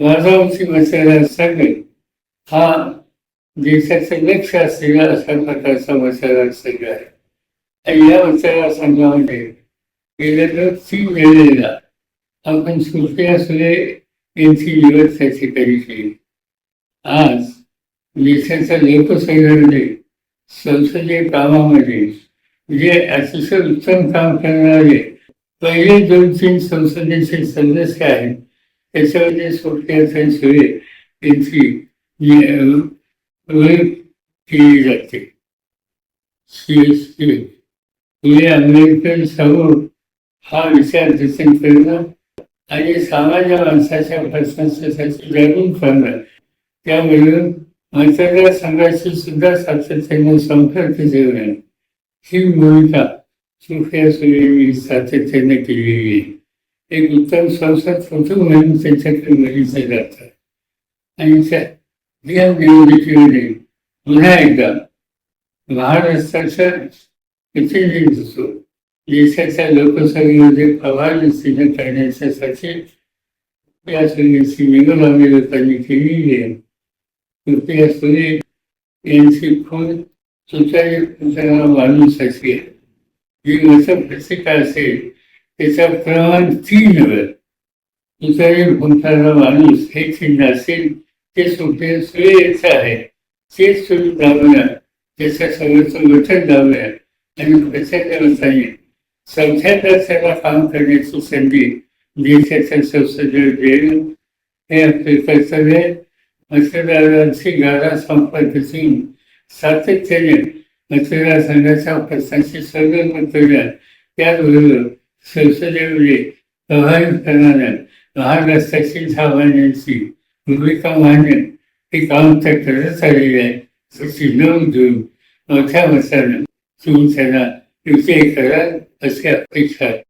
राजांची मतदारसंघ हा देशाचं लक्ष असलेला अशा प्रकारचा मतदारसंघ आहे. आणि या संघामध्ये गेल्या तर तीन वेळेला आपण सुप्रिया सुरे यांची विरोध त्या ठिकाणी केली. आज देशाच्या लोकसंघामध्ये संसदीय कामामध्ये जे अतिशय उत्तम काम करणारे पहिले दोन तीन संसदेचे सदस्य आहेत त्याच्यामध्ये सुप्रिया सुळे यांची नि- केली जाते. श्री श्री फुले आंबेडकर हा विचार जतन करणं आणि सामान्य माणसाच्या प्रश्नांसाठी जागरूक करणं त्यामुळे मतदारसंघाची सुद्धा सातत्याने संपर्क ठेवणं ही भूमिका सुप्रिया सुळेंनी सातत्याने केलेली आहे. एक उत्तम संसद फोटो म्हणून त्यांच्याकडे बघितलं जातं आणि त्या निवडणुकीमध्ये पुन्हा एकदा महाराष्ट्राच्या प्रतिनिधित्व देशाच्या लोकसभेमध्ये प्रभाव सिद्ध करण्याच्यासाठी या सगळ्याची निवड आम्ही लोकांनी केलेली आहे. कृपया सुरे यांची खून सुचारी माणूस असेल जी मतं पत्रिका असेल? त्याचं प्रमाण तीन वेळ सुचारू गुंतारा माणूस हे चिन्ह असेल ते सुटे सूर्यच आहे तेच तुम्ही दाबूया त्याच्या सगळ्याचं गठन दाबूया आणि प्रत्येकाने चौथ्या दर्जाला काम करण्याची संधी देशाच्या संसदेवर देणं हे आपले कर्तव्य मतदारांची गाडा संपर्क ठेवून सातत्याने मतदारसंघाच्या प्रश्नाची सर्व मंतव्य त्याचबरोबर successively survive another. Rather, sections have an agency. We become one. It comes at the Saturday, which is known to Notama Seven, Soon Sana, you take her as a picture.